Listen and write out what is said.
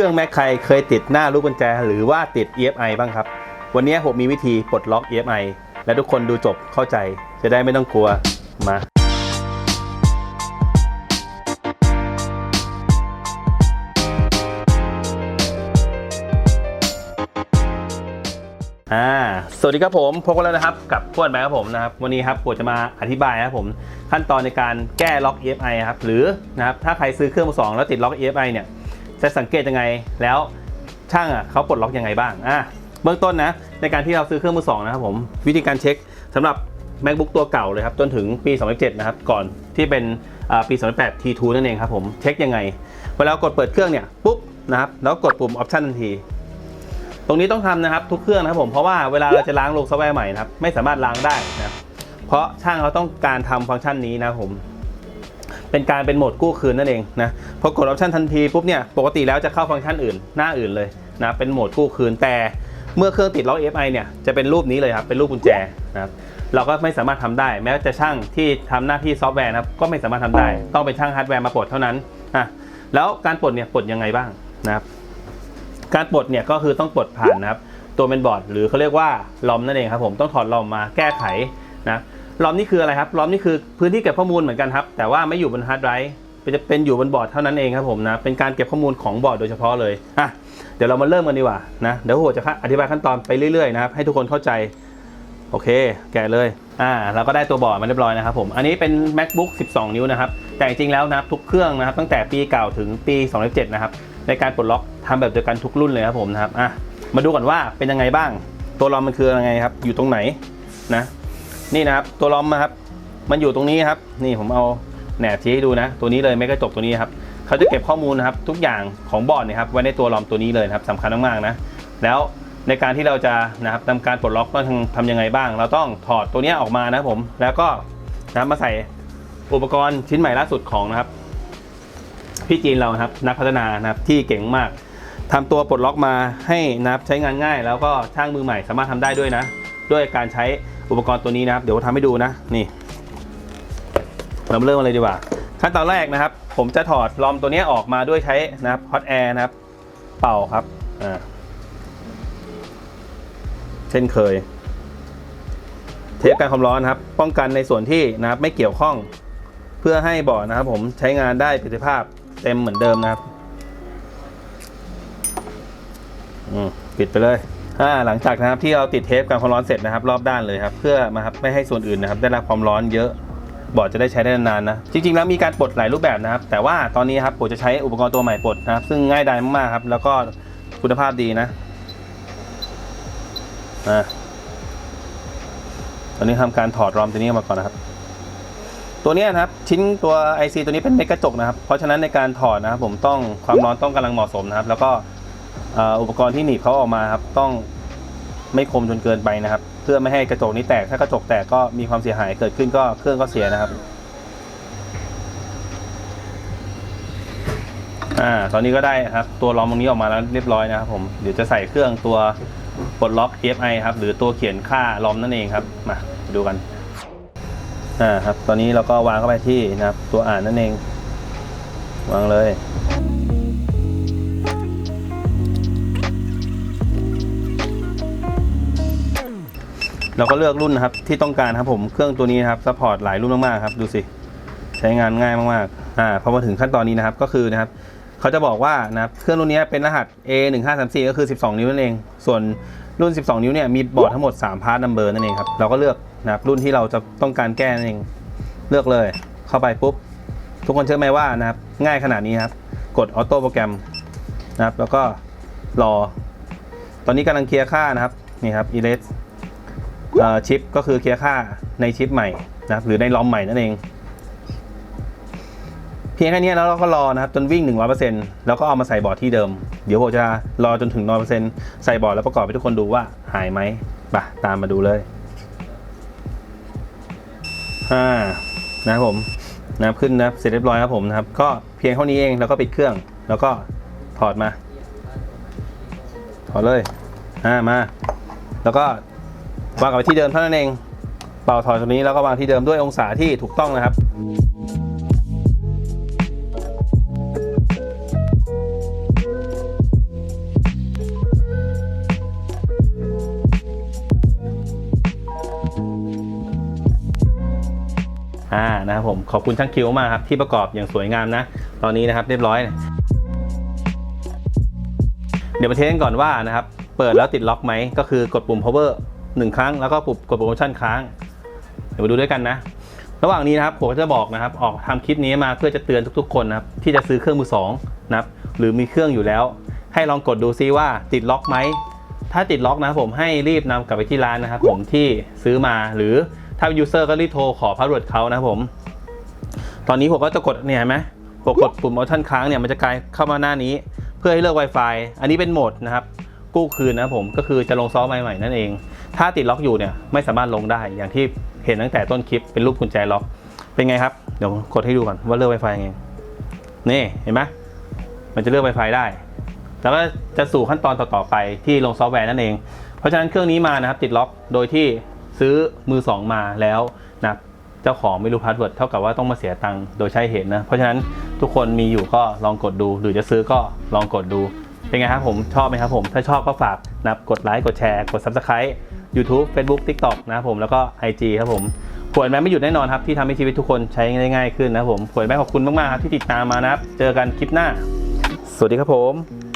ครื่อง Mac ใครเคยติดหน้าลูกกุญแจ หรือว่าติด EFI บ้างครับ วันนี้ผมมีวิธีปลดล็อก EFI และทุกคนดูจบเข้าใจจะได้ไม่ต้องกลัวมา อ่า สวัสดีครับผมพบกันแล้วนะครับกับพวดแบงครับผมนะครับ วันนี้ครับผมจะมาอธิบายครับผม ขั้นตอนในการแก้ล็อก EFI ครับหรือนะครับถ้าใครซื้อเครื่องมือสองแล้วติดล็อก EFI เนี่ย จะสังเกตยังไงแล้วช่างอะเขาปลดล็อกยังไงบ้างอะเบื้องต้นนะในการที่เราซื้อเครื่องมือสองนะครับผมวิธีการเช็คสำหรับ macbook ตัวเก่าเลยครับจนถึงปี 2007 นะครับ ก่อนที่เป็นปี 2008 T2 นั่นเองครับผมเช็คยังไงเวลากดเปิดเครื่องเนี่ยปุ๊บนะครับแล้วกดปุ่ม option ทันทีตรงนี้ต้องทำนะครับทุกเครื่องนะครับผมเพราะว่าเวลาเราจะล้างลงซอฟต์แวร์ใหม่นะครับไม่สามารถล้างได้นะเพราะช่างเขาต้องการทำฟังก์ชันนี้นะครับผม เป็นการเป็นโหมดกู้คืนนั่นเองนะพอกดออปชันทันทีปุ๊บเนี่ยปกติแล้วจะเข้าฟังก์ชันอื่นหน้าอื่นเลยนะเป็นโหมดกู้คืนแต่เมื่อเครื่องติดล็อก FI เนี่ยจะเป็นรูปนี้เลยครับเป็นรูปกุญแจนะครับเราก็ไม่สามารถทำได้ แม้จะช่างที่ทำหน้าที่ซอฟต์แวร์นะครับก็ไม่สามารถทำได้ ต้องเป็นช่างฮาร์ดแวร์มาปลดเท่านั้นอะแล้วการปลดเนี่ยปลดยังไงบ้างนะครับ การปลดเนี่ยก็คือต้องปลดผ่านนะครับ ตัวเป็นบอร์ดหรือเขาเรียกว่าลอมนั่นเองครับผมต้องถอดลอมมาแก้ไขนะ ลอมนี่คืออะไรครับลอมนี่คือพื้นที่เก็บข้อมูลเหมือนกันครับ แต่ว่าไม่อยู่บนฮาร์ดไดรฟ์เป็นจะเป็นอยู่บนบอร์ดเท่านั้นเองครับผมนะ เป็นการเก็บข้อมูลของบอร์ดโดยเฉพาะเลยอะเดี๋ยวเรามาเริ่มกันดีกว่านะ เดี๋ยวผมจะอธิบายขั้นตอนไปเรื่อยๆนะครับ ให้ทุกคนเข้าใจ โอเค แกะเลย อ่า เราก็ได้ตัวบอร์ดมาเรียบร้อยนะครับผม อันนี้เป็น macbook 12 นิ้วนะครับ แต่จริงๆแล้วนะครับทุกเครื่องนะครับ ตั้งแต่ปีเก่าถึงปี 2007 นะครับ ในการปลดล็อกทำแบบเดียวกันทุกรุ่นเลยครับผมนะครับ อะ มาดูก่อนว่าเป็นยังไงบ้าง ตัวรอมมันคือยังไงครับ อยู่ตรงไหนนะ นี่นะครับตัวรอมนะครับ มันอยู่ตรงนี้ครับ นี่ผมเอาแหนบชี้ให้ดูนะ ตัวนี้เลยไม่กระจกตัวนี้ครับเขาจะเก็บข้อมูลนะครับ ทุกอย่างของบอร์ดเนะครับไว้ในตัวรอมตัวนี้เลยครับสำคัญมากๆนะ แล้วในการที่เราจะนะครับทำการปลดล็อกต้องทำยังไงบ้าง เราต้องถอดตัวนี้ออกมานะผม แล้วก็นะมาใส่อุปกรณ์ชิ้นใหม่ล่าสุดของนะครับพี่จีนเรานะครับนักพัฒนานะครับที่เก่งมากทำตัวปลดล็อกมาให้นะครับใช้งานง่าย แล้วก็ช่างมือใหม่สามารถทำได้ด้วยนะ ด้วยการใช้ อุปกรณ์ตัวนี้นะครับ เดี๋ยวทำให้ดูนะ นี่ เราเริ่มกันเลยดีกว่า ขั้นตอนแรกนะครับ ผมจะถอดลอมตัวนี้ออกมาด้วยใช้นะครับฮอตแอร์นะครับ เป่าครับอ่าเช่นเคย เทปกันความร้อนครับ ป้องกันในส่วนที่นะครับไม่เกี่ยวข้อง เพื่อให้บ่อนะครับ ผมใช้งานได้ประสิทธิภาพเต็มเหมือนเดิมนะครับ อืม ปิดไปเลย อ่าหลังจากนะครับที่เราติดเทปกันความร้อนเสร็จนะครับ รอบด้านเลยครับ เพื่อมาครับไม่ให้ส่วนอื่นนะครับ ได้รับความร้อนเยอะบอร์ดจะได้ใช้ได้นานๆนะ จริงๆ แล้วมีการปลดหลายรูปแบบนะครับ แต่ว่าตอนนี้ครับผมจะใช้อุปกรณ์ตัวใหม่ปลดนะครับ ซึ่งง่ายดายมากๆครับ แล้วก็คุณภาพดีนะตอนนี้ทำการถอดรอมตัวนี้ออกมาก่อนนะครับ ตัวนี้นะครับชิ้นตัว IC ตัวนี้เป็นเม็ดกระจกนะครับ เพราะฉะนั้นในการถอดนะครับผมต้องความร้อนต้องกำลังเหมาะสมนะครับ แล้วก็ อุปกรณ์ที่หนีบเขาออกมาครับต้องไม่คมจนเกินไปนะครับ เพื่อไม่ให้กระจกนี้แตกถ้ากระจกแตกก็มีความเสียหายเกิดขึ้นก็เครื่องก็เสียนะครับอ่าตอนนี้ก็ได้ครับตัวล้อมตรงนี้ออกมาแล้วเรียบร้อยนะครับผมเดี๋ยวจะใส่เครื่องตัวปลดล็อก EFI ครับ หรือตัวเขียนค่าล้อมนั่นเองครับมาดูกันอ่าครับ ตอนนี้เราก็วางเข้าไปที่นะครับ ตัวอ่านนั่นเอง วางเลย เราก็เลือกรุ่นนะครับที่ต้องการครับผมเครื่องตัวนี้นะครับซัพพอร์ตหลายรุ่นมากๆครับดูสิใช้งานง่ายมากๆอ่าพอมาถึงขั้นตอนนี้นะครับก็คือนะครับเขาจะบอกว่านะครับเครื่องรุ่นนี้เป็นรหัส A 1 5 3 4ก็คือ 12 นิ้วนั่นเอง ส่วนรุ่น 12 นิ้วเนี่ยมีบอร์ดทั้งหมด3พาร์ทนัมเบอร์นั่นเองครับเราก็เลือกนะครับรุ่นที่เราจะต้องการแก้นั่นเองเลือกเลยเข้าไปปุ๊บ ทุกคนเชื่อไหมว่านะครับง่ายขนาดนี้ครับกดออโต้โปรแกรมนะครับแล้วก็รอ ตอนนี้กำลังเคลียร์ค่านะครับนี่ครับ erase ชิปก็คือเคลียร์ค่าในชิปใหม่นะครับหรือในลอมใหม่นั่นเอง เพียงแค่นี้แล้วเราก็รอนะครับจนวิ่ง 100%แล้วก็เอามาใส่บอร์ดที่เดิม เดี๋ยวผมจะรอจนถึง 100%ใส่บอร์ดแล้วประกอบให้ทุกคนดูว่าหายไหมไปตามมาดูเลยอ่านะครับผมนะครับขึ้นนะเสร็จเรียบร้อยครับผมนะครับ ก็เพียงเท่านี้เองแล้วก็ปิดเครื่อง แล้วก็ถอดมาถอดเลยอ่ามา แล้วก็ วางกลับไปที่เดิมเท่านั้นเอง เป่าถอยตัวนี้แล้วก็วางที่เดิมด้วยองศาที่ถูกต้องนะครับอ่านะครับผมขอบคุณช่างคิวมากครับที่ประกอบอย่างสวยงามนะ ตอนนี้นะครับเรียบร้อย เดี๋ยวมาเทสกันก่อนว่านะครับ เปิดแล้วติดล็อกไหมก็คือกดปุ่ม power หนึ่งครั้งแล้วก็ปุ่มกดโปรโมชั่นค้าง เดี๋ยวมาดูด้วยกันนะ ระหว่างนี้นะครับผมจะบอกนะครับ ออกทำคลิปนี้มาเพื่อจะเตือนทุกๆ คนนะครับที่จะซื้อเครื่องมือสองนะครับหรือมีเครื่องอยู่แล้ว ให้ลองกดดูซิว่าติดล็อกไหมถ้าติดล็อกนะครับผมให้รีบนำกลับไปที่ร้านนะครับผมที่ซื้อมาหรือถ้าเป็นยูเซอร์ก็รีบโทรขอพาสเวิร์ดเขานะครับผม ตอนนี้ผมก็จะกดเนี่ยเห็นไหมผมกดปุ่มออปชั่นค้างเนี่ยมันจะกลายเข้ามาหน้านี้ เพื่อให้เลือก Wi-Fi อันนี้เป็นโหมดนะครับ กู้คืนนะครับผมก็คือจะลงซอฟต์ใหม่ๆนั่นเอง ถ้าติดล็อกอยู่เนี่ยไม่สามารถลงได้อย่างที่เห็นตั้งแต่ต้นคลิปเป็นรูปกุญแจล็อก เป็นไงครับ เดี๋ยวกดให้ดูก่อนว่าเลือก Wi-Fi ยังไงนี่เห็นไหมมันจะเลือก Wi-Fi ได้ แล้วก็จะสู่ขั้นตอนต่อๆไปที่ลงซอฟต์แวร์นั่นเอง เพราะฉะนั้นเครื่องนี้มานะครับติดล็อกโดยที่ซื้อมือสองมาแล้วนะเจ้าของไม่รู้พาสเวิร์ดเท่ากับว่าต้องมาเสียตังค์โดยใช้เหตุนะ เพราะฉะนั้นทุกคนมีอยู่ก็ลองกดดู หรือจะซื้อก็ลองกดดู เป็นไงครับผมชอบไหมครับผม ถ้าชอบก็ฝากนะครับกดไลค์กดแชร์กด Subscribe YouTube Facebook TikTok นะครับผมแล้วก็ IG ครับผมขวดแม่ไม่หยุดแน่นอนครับที่ทำให้ชีวิตทุกคนใช้ได้ง่ายขึ้นนะครับผมขวดแม่ขอบคุณมากๆครับที่ติดตามมานะครับ เจอกันคลิปหน้า สวัสดีครับผม